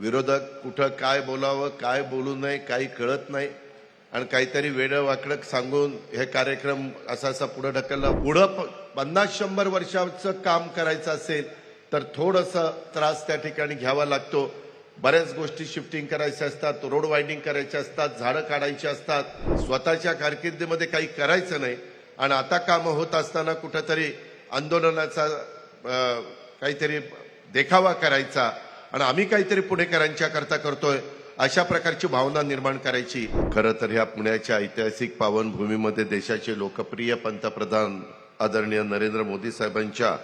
विरोधक कुठं काय बोलावं काय बोलू नये काही कळत नाही. आणि काहीतरी वेडं वाकडं सांगून हे कार्यक्रम असा असा पुढं ढकलला. पुढं पन्नास शंभर वर्षाचं काम करायचं असेल तर थोडंसं त्रास त्या ठिकाणी घ्यावा लागतो. बऱ्याच गोष्टी शिफ्टिंग करायच्या असतात रोड वाइंडिंग करायचे असतात झाडं काढायची असतात. स्वतःच्या कारकिर्दीमध्ये काही करायचं नाही. आणि आता कामं होत असताना कुठंतरी आंदोलनाचा काहीतरी देखावा करायचा. आणि आम्ही काहीतरी पुणेकरांच्या करता करतोय अशा प्रकारची भावना निर्माण करायची. खरं तर ह्या पुण्याच्या ऐतिहासिक पावनभूमीमध्ये देशाचे लोकप्रिय पंतप्रधान आदरणीय नरेंद्र मोदी साहेबांच्या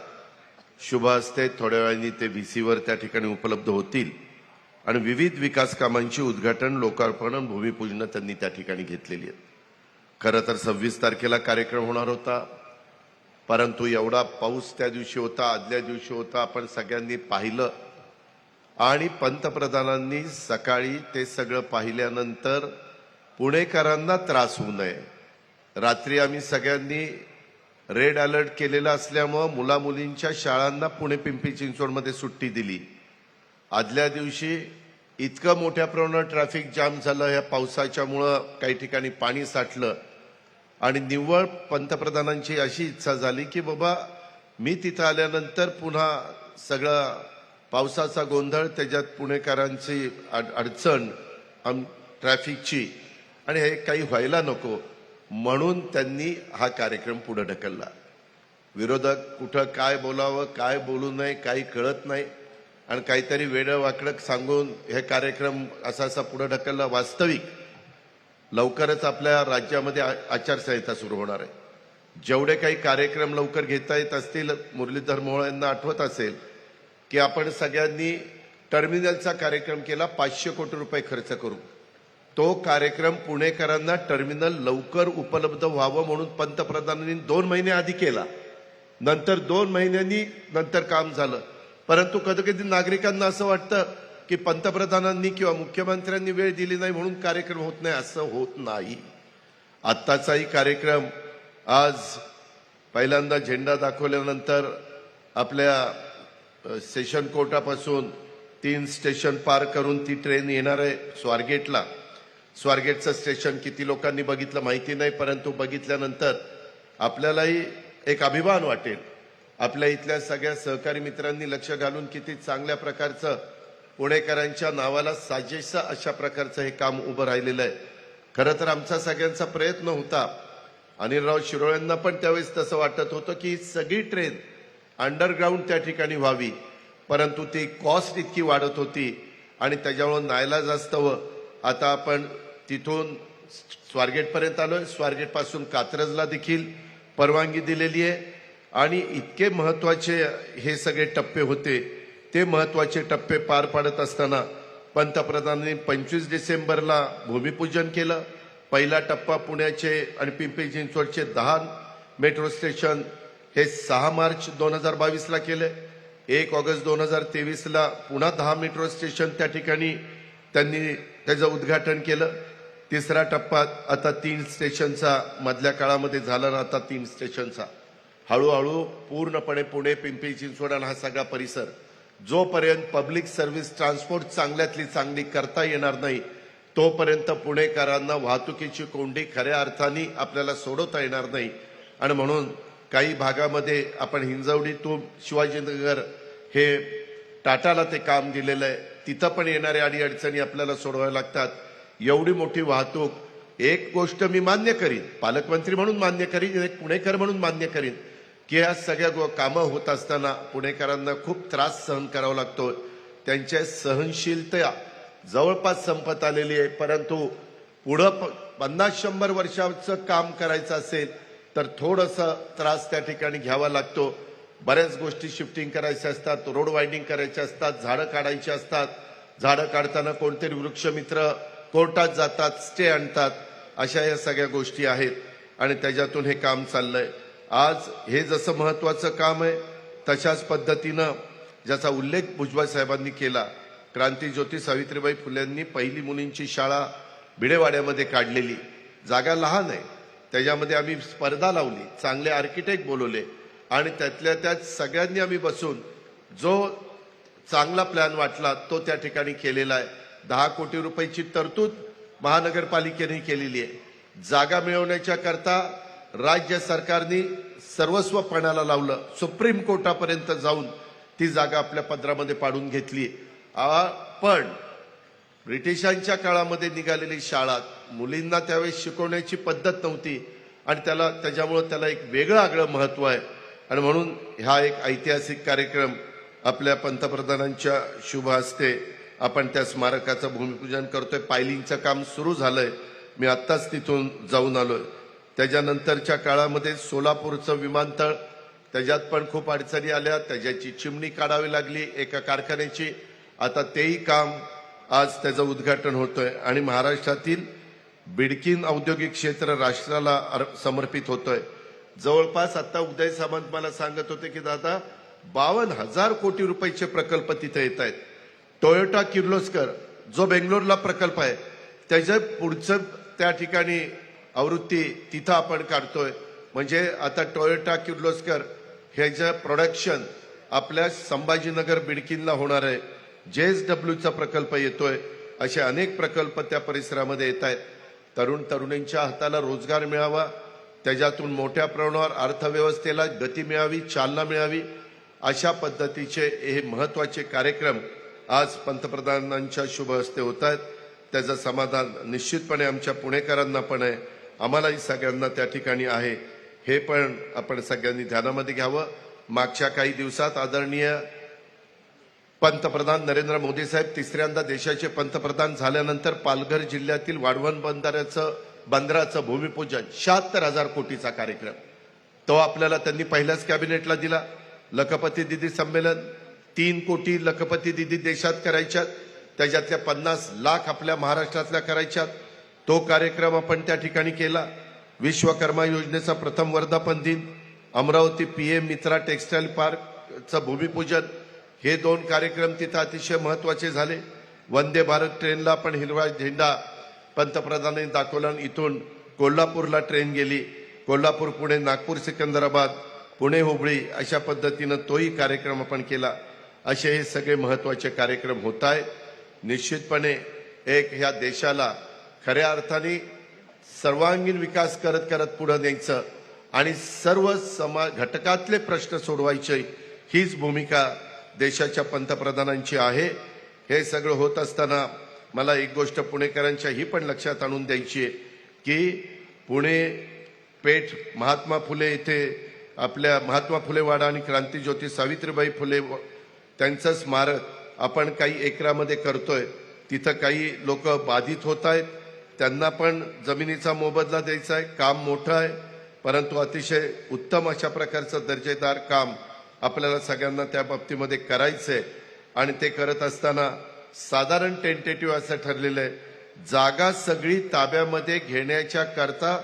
शुभ हस्ते थोड्या वेळाने ते व्ही सीवर त्या ठिकाणी उपलब्ध होतील. आणि विविध विकास कामांची उद्घाटन लोकार्पण भूमिपूजन त्यांनी त्या ठिकाणी घेतलेली आहेत. खरं तर सव्वीस तारखेला कार्यक्रम होणार होता. परंतु एवढा पाऊस त्या दिवशी होता आदल्या दिवशी होता. आपण सगळ्यांनी पाहिलं. आणि पंतप्रधानांनी सकाळी ते सगळं पाहिल्यानंतर पुणेकरांना त्रास होऊ नये. रात्री आम्ही सगळ्यांनी रेड अलर्ट केलेला असल्यामुळं मुलामुलींच्या शाळांना पुणे पिंपरी चिंचवडमध्ये सुट्टी दिली. आदल्या दिवशी इतकं मोठ्या प्रमाणात ट्रॅफिक जाम झालं या पावसाच्यामुळं काही ठिकाणी पाणी साठलं. आणि निव्वळ पंतप्रधानांची अशी इच्छा झाली की बाबा मी तिथं आल्यानंतर पुन्हा सगळं पावसाचा गोंधळ त्याच्यात पुणेकरांची अड- अडचण आम- ट्रॅफिकची. आणि हे काही व्हायला नको म्हणून त्यांनी हा कार्यक्रम पुढे ढकलला. विरोधक कुठं काय बोलावं काय बोलू नये काही कळत नाही. आणि काहीतरी वेडं वाकडं सांगून हे कार्यक्रम असा असा पुढे ढकलला. वास्तविक लवकरच आपल्या राज्यामध्ये आ- आचारसंहिता सुरू होणार आहे. जेवढे काही कार्यक्रम लवकर घेता येत असतील मुरलीधर मोहोळ यांना आठवत असेल की आपण सगळ्यांनी टर्मिनलचा कार्यक्रम केला पाचशे कोटी रुपये खर्च करू. तो कार्यक्रम पुणेकरांना टर्मिनल लवकर उपलब्ध व्हावं म्हणून पंतप्रधानांनी दोन महिने आधी केला. नंतर दोन महिन्यांनी नंतर काम झालं. परंतु कधी कधी नागरिकांना असं वाटतं की पंतप्रधानांनी किंवा मुख्यमंत्र्यांनी वेळ दिली नाही म्हणून कार्यक्रम होत नाही असं होत नाही. आत्ताचाही कार्यक्रम आज पहिल्यांदा झेंडा दाखवल्यानंतर आपल्या सेशन कोर्टापासून तीन स्टेशन पार करून ती ट्रेन येणार आहे स्वारगेटला. स्वारगेटचं स्टेशन किती लोकांनी बघितलं माहिती नाही परंतु बघितल्यानंतर आपल्यालाही एक अभिमान वाटेल. आपल्या इथल्या सगळ्या सहकारी मित्रांनी लक्ष घालून किती चांगल्या प्रकारचं पुणेकरांच्या नावाला साजेसं अशा प्रकारचं हे काम उभं राहिलेलं आहे. खरं तर आमचा सगळ्यांचा प्रयत्न होता. अनिलराव शिरोळ्यांना पण त्यावेळेस तसं वाटत होतं की सगळी ट्रेन अंडरग्राऊंड त्या ठिकाणी व्हावी. परंतु ती कॉस्ट इतकी वाढत होती आणि त्याच्यामुळं नायला असतं आता आपण तिथून स्वारगेटपर्यंत आलो आहे स्वारगेटपासून कात्रजला देखील परवानगी दिलेली आहे. आणि इतके महत्त्वाचे हे सगळे टप्पे होते. ते महत्त्वाचे टप्पे पार पाडत असताना पंतप्रधानांनी पंचवीस डिसेंबरला भूमिपूजन केलं. पहिला टप्पा पुण्याचे आणि पिंपरी चिंचवडचे दहा मेट्रो स्टेशन हे सहा मार्च दोन हजार बावीसला केले. एक ऑगस्ट दोन हजार तेवीसला पुन्हा दहा मेट्रो स्टेशन त्या ठिकाणी त्यांनी त्याचं उद्घाटन केलं. तिसरा टप्पा आता तीन स्टेशनचा मधल्या काळामध्ये झाला ना आता तीन स्टेशनचा हळूहळू पूर्णपणे पुणे पिंपरी चिंचवड आणि हा सगळा परिसर जोपर्यंत पब्लिक सर्व्हिस ट्रान्सपोर्ट चांगल्यातली चांगली करता येणार नाही तोपर्यंत पुणेकरांना वाहतुकीची कोंडी खऱ्या अर्थाने आपल्याला सोडवता येणार नाही. आणि म्हणून काही भागामध्ये आपण हिंजवडी तो शिवाजीनगर हे टाटाला ते काम दिलेलं आहे. तिथं पण येणाऱ्या अडीअडचणी आपल्याला सोडवाव्या लागतात. एवढी मोठी वाहतूक. एक गोष्ट मी मान्य करीन पालकमंत्री म्हणून मान्य करीन एक पुणेकर म्हणून मान्य करीन की या सगळ्या गो- कामं होत असताना पुणेकरांना खूप त्रास सहन करावा लागतो. त्यांच्या सहनशीलता जवळपास संपत आलेली आहे परंतु पुढं पन्नास शंभर वर्षाचं काम करायचं असेल तर थोडंसं त्रास त्या ठिकाणी घ्यावा लागतो. बऱ्याच गोष्टी शिफ्टिंग करायच्या असतात रोड वाइंडिंग करायचे असतात झाडं काढायची असतात. झाडं काढताना कोणतरी वृक्षमित्र कोर्टात जातात स्टे आणतात अशा या सगळ्या गोष्टी आहेत. आणि त्याच्यातून हे काम चाललंय. आज हे जसं महत्वाचं काम आहे तशाच पद्धतीनं ज्याचा उल्लेख भुजबळ साहेबांनी केला क्रांतीज्योती सावित्रीबाई फुलेंनी पहिली मुलींची शाळा भिडेवाड्यामध्ये काढलेली. जागा लहान आहे. त्याच्यामध्ये आम्ही स्पर्धा लावली चांगले आर्किटेक्ट बोलवले आणि त्यातल्या त्यात सगळ्यांनी आम्ही बसून जो चांगला प्लॅन वाटला तो त्या ठिकाणी केलेला आहे. दहा कोटी रुपयाची तरतूद महानगरपालिकेने केलेली आहे. जागा मिळवण्याच्या करता राज्य सरकारने सर्वस्व पणाला लावलं. सुप्रीम कोर्टापर्यंत जाऊन ती जागा आपल्या पदरामध्ये पाडून घेतली. पण ब्रिटिशांच्या काळामध्ये निघालेली शाळा मुलींना त्यावेळेस शिकवण्याची पद्धत नव्हती आणि त्याला त्याच्यामुळं त्याला एक वेगळं आगळं महत्त्व आहे. आणि म्हणून हा एक ऐतिहासिक कार्यक्रम आपल्या पंतप्रधानांच्या शुभ हस्ते आपण त्या स्मारकाचं भूमिपूजन करतोय. पायलिंगचं काम सुरू झालंय. मी आत्ताच तिथून जाऊन आलोय. त्याच्यानंतरच्या काळामध्ये सोलापूरचं विमानतळ त्याच्यात पण खूप अडचणी आल्या. त्याच्याची चिमणी काढावी लागली एका कारखान्याची. आता तेही काम आज त्याचं उद्घाटन होतोय. आणि महाराष्ट्रातील बिडकीन औद्योगिक क्षेत्र राष्ट्राला समर्पित होतोय. जवळपास आता उदय सामंत मला सांगत होते की दादा बावन्न हजार कोटी रुपयाचे प्रकल्प तिथे येत आहेत. टोयोटा किर्लोस्कर जो बेंगलोरला प्रकल्प आहे त्याच्या पुढचं त्या ठिकाणी आवृत्ती तिथं आपण काढतोय. म्हणजे आता टोयोटा किर्लोस्कर ह्याचं प्रोडक्शन आपल्या संभाजीनगर बिडकीनला होणार आहे. जे एस डब्ल्यूचा प्रकल्प येतोय. असे अनेक प्रकल्प त्या परिसरामध्ये येत आहेत. तरुण तरुणींच्या हाताला रोजगार मिळावा त्याच्यातून मोठ्या प्रमाणावर अर्थव्यवस्थेला गती मिळावी चालना मिळावी अशा पद्धतीचे हे महत्त्वाचे कार्यक्रम आज पंतप्रधानांच्या शुभ हस्ते होत आहेत. त्याचं समाधान निश्चितपणे आमच्या पुणेकरांना पण आहे. आम्हालाही सगळ्यांना त्या ठिकाणी आहे. हे पण आपण सगळ्यांनी ध्यानामध्ये घ्यावं. मागच्या काही दिवसात आदरणीय पंतप्रधान नरेंद्र मोदी साहेब तिसऱ्यांदा देशाचे पंतप्रधान झाल्यानंतर पालघर जिल्ह्यातील वाढवण बंदराचं बंदराचं भूमिपूजन शहात्तर हजार कोटीचा कार्यक्रम. तो आपल्याला त्यांनी पहिल्याच कॅबिनेटला दिला. लखपती दिदी संमेलन तीन कोटी लखपती दिदी देशात करायच्यात. त्याच्यातल्या पन्नास लाख आपल्या महाराष्ट्रातल्या करायच्यात. तो कार्यक्रम आपण त्या ठिकाणी केला. विश्वकर्मा योजनेचा प्रथम वर्धापन दिन Amravati P M Mitra textile पार्कचं भूमिपूजन हे दोन कार्यक्रम तिथं अतिशय महत्त्वाचे झाले. वंदे भारत ट्रेनला पण हिरवा झेंडा पंतप्रधानांनी दाखवला आणि इथून कोल्हापूरला ट्रेन गेली. कोल्हापूर पुणे नागपूर सिकंदराबाद पुणे हुबळी अशा पद्धतीनं तोही कार्यक्रम आपण केला. असे हे सगळे महत्त्वाचे कार्यक्रम होत आहे निश्चितपणे एक ह्या देशाला खऱ्या अर्थाने सर्वांगीण विकास करत करत पुढे न्यायचं आणि सर्व समा घटकातले प्रश्न सोडवायचे हीच भूमिका देशाच्या पंतप्रधानांची आहे. हे सगळं होत असताना मला एक गोष्ट पुणेकरांच्या ही पण लक्षात आणून द्यायची आहे की पुणे पेठ महात्मा फुले इथे आपल्या महात्मा फुले वाडा आणि क्रांतीज्योती सावित्रीबाई फुले त्यांचं स्मारक आपण काही एकरामध्ये करतोय. तिथं काही लोक बाधित होत आहेत. त्यांना पण जमिनीचा मोबदला द्यायचा आहे. काम मोठं आहे. परंतु अतिशय उत्तम अशा प्रकारचं दर्जेदार काम आपल्याला सगळ्यांना त्या बाबतीमध्ये करायचंय. आणि ते करत असताना साधारण टेंटेटिव्ह असं ठरलेलं आहे. जागा सगळी ताब्यामध्ये घेण्याच्या करता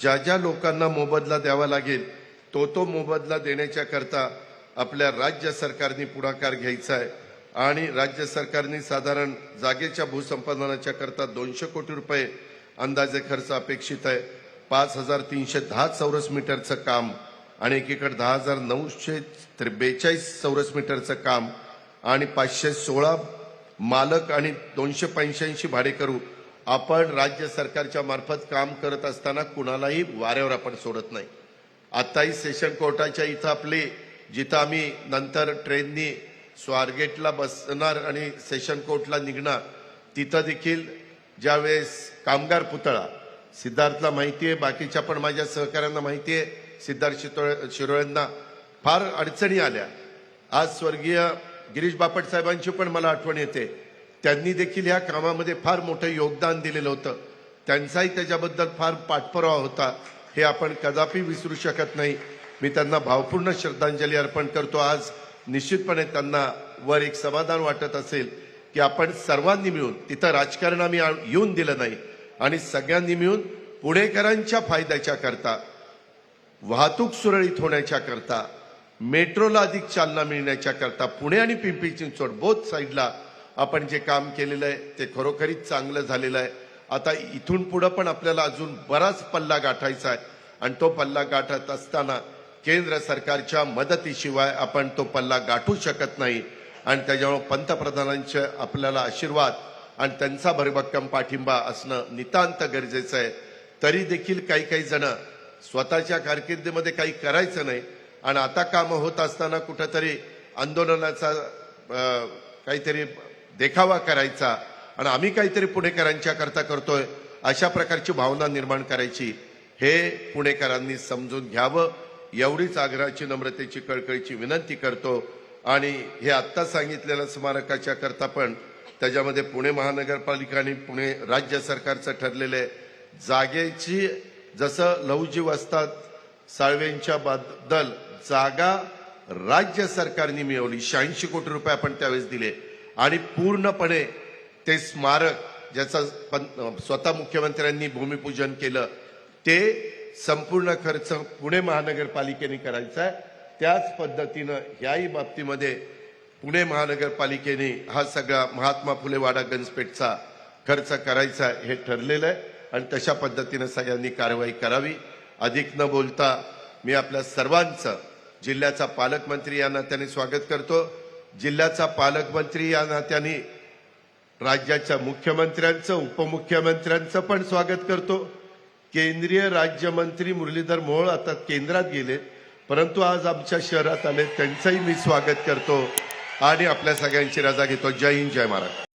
ज्या ज्या लोकांना मोबदला द्यावा लागेल तो तो मोबदला देण्याच्या करता आपल्या राज्य सरकारने पुढाकार घ्यायचा आहे. आणि राज्य सरकारने साधारण जागेच्या भूसंपादनाच्या करता दोनशे कोटी रुपये अंदाजे खर्च अपेक्षित आहे. पाच हजार तीनशे दहा चौरस मीटरचं काम आणि एकीकडे दहा हजार नऊशे बेचाळीस चौरस मीटरचं काम आणि पाचशे सोळा मालक आणि दोनशे पंच्याऐंशी भाडेकरू आपण राज्य सरकारच्या मार्फत काम करत असताना कुणालाही वाऱ्यावर आपण सोडत नाही. आताही सेशन कोर्टाच्या इथं आपली जिथं आम्ही नंतर ट्रेननी स्वारगेटला बसणार आणि सेशन कोर्टला निघणार तिथं देखील ज्यावेळेस कामगार पुतळा सिद्धार्थला माहिती आहे बाकीच्या पण माझ्या सहकाऱ्यांना माहिती आहे सिद्धार्थ शितोळे शिरोळ्यांना फार अडचणी आल्या. आज स्वर्गीय गिरीश बापट साहेबांची पण मला आठवण येते. त्यांनी देखील ह्या कामामध्ये फार मोठं योगदान दिलेलं होतं. त्यांचाही त्याच्याबद्दल फार पाठपुरावा होता. हे आपण कदापि विसरू शकत नाही. मी त्यांना भावपूर्ण श्रद्धांजली अर्पण करतो. आज निश्चितपणे त्यांना वर एक समाधान वाटत असेल की आपण सर्वांनी मिळून तिथं राजकारण आम्ही येऊन दिलं नाही. आणि सगळ्यांनी मिळून पुणेकरांच्या फायद्याच्या करता. वाहतूक सुरळीत होण्याच्या करता मेट्रोला अधिक चालना मिळण्याच्या करता पुणे आणि पिंपरी चिंचवड बोथ साईडला आपण जे काम केलेलं आहे ते खरोखरीच चांगलं झालेलं आहे. आता इथून पुढं पण आपल्याला अजून बराच पल्ला गाठायचा आहे आणि तो पल्ला गाठत असताना केंद्र सरकारच्या मदतीशिवाय आपण तो पल्ला गाठू शकत नाही. आणि त्याच्यामुळे पंतप्रधानांचे आपल्याला आशीर्वाद आणि त्यांचा भरभक्कम पाठिंबा असणं नितांत गरजेचं आहे. तरी देखील काही काही जण स्वतःच्या कारकिर्दीमध्ये काही करायचं नाही. आणि आता कामं होत असताना कुठंतरी आंदोलनाचा काहीतरी देखावा करायचा. आणि आम्ही काहीतरी पुणेकरांच्या करता करतोय अशा प्रकारची भावना निर्माण करायची. हे पुणेकरांनी समजून घ्यावं. एवढीच आग्रहाची नम्रतेची कळकळीची विनंती करतो. आणि हे आत्ता सांगितलेल्या स्मारकाच्या करता पण त्याच्यामध्ये पुणे महानगरपालिका आणि पुणे राज्य सरकारचं ठरलेले जागेची जसं लवजीव असतात साळवेंच्या बद्दल जागा राज्य सरकारने मिळवली. शहाऐंशी कोटी रुपये आपण त्यावेळेस दिले. आणि पूर्णपणे ते स्मारक ज्याचा स्वतः मुख्यमंत्र्यांनी भूमिपूजन केलं ते संपूर्ण खर्च पुणे महानगरपालिकेने करायचा आहे. त्याच पद्धतीनं याही बाबतीमध्ये पुणे महानगरपालिकेने हा सगळा महात्मा फुले वाडा गंजपेठचा खर्च करायचा हे ठरलेलं आहे. आणि तशा पद्धतीनं सगळ्यांनी कारवाई करावी. अधिक न बोलता मी आपल्या सर्वांचं जिल्ह्याचा पालकमंत्री या नात्याने स्वागत करतो. जिल्ह्याचा पालकमंत्री या नात्याने राज्याच्या मुख्यमंत्र्यांचं उपमुख्यमंत्र्यांचं पण स्वागत करतो. केंद्रीय राज्यमंत्री मुरलीधर मोहोळ आता केंद्रात गेले परंतु आज आमच्या शहरात आले त्यांचंही मी स्वागत करतो आणि आपल्या सगळ्यांची रजा घेतो. जय हिंद जय महाराज